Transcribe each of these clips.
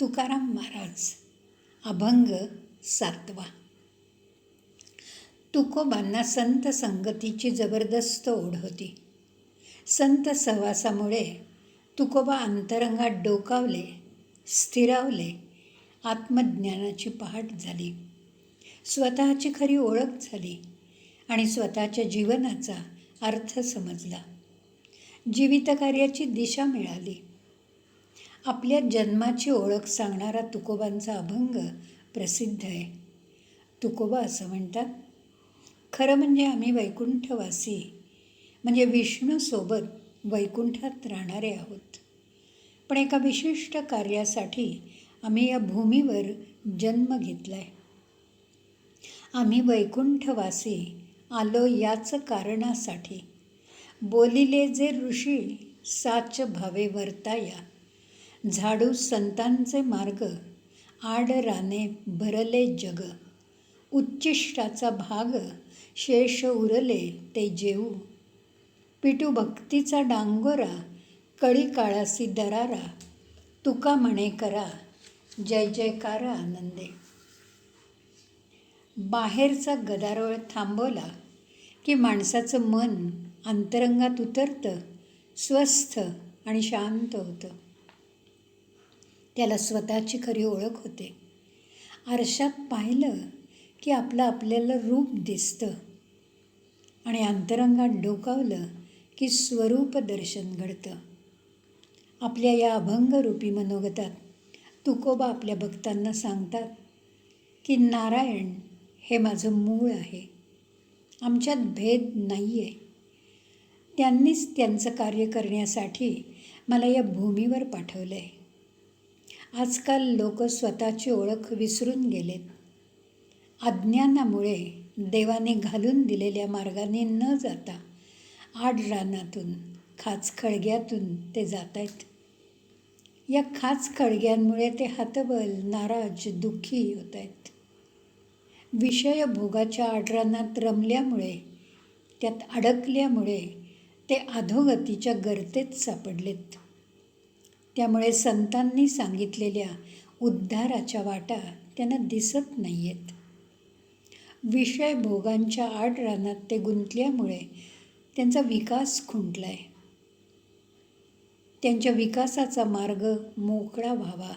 तुकाराम महाराज अभंग सातवा. तुकोबांना संत संगतीची जबरदस्त ओढ होती. संत सहवासामुळे तुकोबा अंतरंगात डोकावले स्थिरावले आत्मज्ञानाची पहाट झाली. स्वतःची खरी ओळख झाली आणि स्वतःच्या जीवनाचा अर्थ समजला. जीवितकार्याची दिशा मिळाली. आपल्या जन्माची ओळख सांगणारा तुकोबांचा अभंग प्रसिद्ध आहे. तुकोबा असं म्हणतात खरं म्हणजे आम्ही वैकुंठवासी म्हणजे विष्णूसोबत वैकुंठात राहणारे आहोत. पण एका विशिष्ट कार्यासाठी आम्ही या भूमीवर जन्म घेतला आहे आम्ही वैकुंठवासी आलो याच कारणासाठी. बोलिले जे ऋषी साच भावे वर्ताया झाडू संतांचे मार्ग आड राने भरले जग. उच्चिष्टाचा भाग शेष उरले ते जेऊ. पिटू भक्तीचा डांगोरा कळी काळासी दरारा तुका म्हणे करा जय जयकार आनंदे. बाहेरचा गदारोळ थांबवला की माणसाचं मन अंतरंगात उतरतं स्वस्थ आणि शांत होतं. त्याला स्वतःची खरी ओळख होते. आरशात पाहिलं की आपलं आपल्याला रूप दिसतं. आणि अंतरंगात डोकावलं की स्वरूप दर्शन घडतं. आपल्या या अभंगरूपी मनोगतात तुकोबा आपल्या भक्तांना सांगतात की नारायण हे माझं मूळ आहे. आमच्यात भेद नाही आहे त्यांनीच त्यांचं कार्य करण्यासाठी मला या भूमीवर पाठवलं आहे आजकाल लोक स्वतःची ओळख विसरून गेलेत. अज्ञानामुळे देवाने घालून दिलेल्या मार्गाने न जाता आड रानातून खाच खळग्यातून ते जात आहेत या खाच खळग्यांमुळे ते हतबल नाराज दुःखी होत आहेत विषय भोगाच्या आडरानात रमल्यामुळे त्यात अडकल्यामुळे ते अधोगतीच्या गर्तेत सापडलेत. त्यामुळे संतांनी सांगितलेल्या उद्धाराच्या वाटा त्यांना दिसत नाही आहेत विषय भोगांच्या आड रानात ते गुंतल्यामुळे त्यांचा विकास खुंटला आहे त्यांच्या विकासाचा मार्ग मोकळा व्हावा.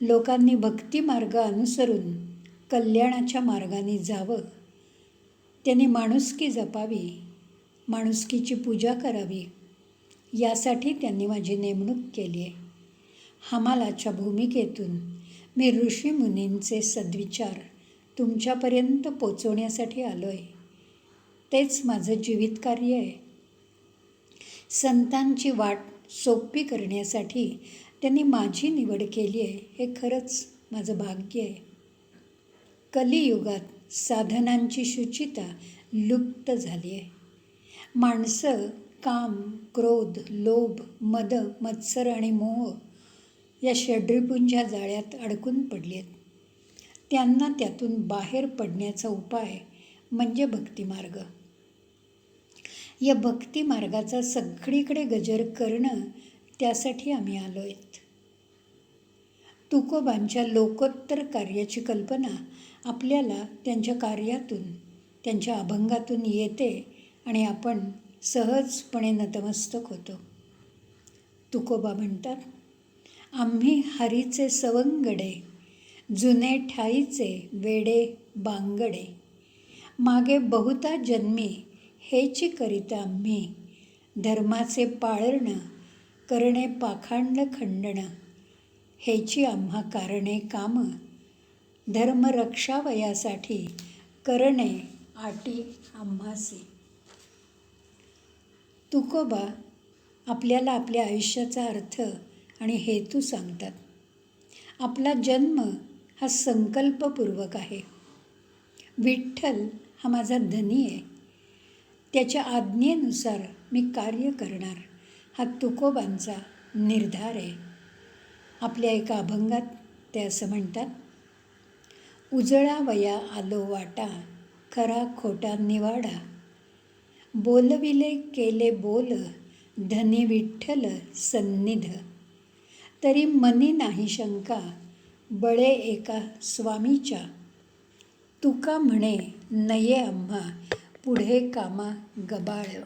लोकांनी भक्ती मार्ग अनुसरून कल्याणाच्या मार्गाने जावं. त्यांनी माणुसकी जपावी माणुसकीची पूजा करावी यासाठी त्यांनी माझी नेमणूक केली आहे. हमालाच्या भूमिकेतून मी ऋषीमुनींचे सद्विचार तुमच्यापर्यंत पोचवण्यासाठी आलो आहे तेच माझं जीवित कार्य आहे. संतांची वाट सोपी करण्यासाठी त्यांनी माझी निवड केली आहे हे खरंच माझं भाग्य आहे. कलियुगात साधनांची शुचिता लुप्त झाली आहे. माणसं काम क्रोध लोभ मद मत्सर आणि मोह या षड्रिपूंच्या जाळ्यात अडकून पडली आहेत त्यांना त्यातून बाहेर पडण्याचा उपाय म्हणजे भक्तिमार्ग. या भक्तिमार्गाचा सगळीकडे गजर करणं त्यासाठी आम्ही आलो आहेत तुकोबांच्या लोकोत्तर कार्याची कल्पना आपल्याला त्यांच्या कार्यातून त्यांच्या अभंगातून येते आणि आपण सहजपणे नतमस्तक होतो. तुकोबा म्हणतात आम्ही हरीचे सवंगडे जुने ठाईचे वेडे बांगडे. मागे बहुता जन्मी हेची करिता आम्ही धर्माचे पाळणं करणे पाखांड खंडणं. हेची आम्हा कारणे कामं. धर्म रक्षावयासाठी करणे आटी आम्हासी. तुकोबा आपल्याला आपल्या आयुष्याचा अर्थ आणि हेतू सांगतात. आपला जन्म हा संकल्पपूर्वक आहे. विठ्ठल हा माझा धनी आहे. त्याच्या आज्ञेनुसार मी कार्य करणार. हा तुकोबांचा निर्धार आहे. आपल्या एका अभंगात ते असं म्हणतात उजळा वया आलो वाटा खरा खोटा निवाडा बोलविले केले बोल धनी विठ्ठल सन्निध. तरी मनी नाही शंका बळे एका स्वामीच्या. तुका म्हणे नये आम्हा पुढे कामा गबाळ.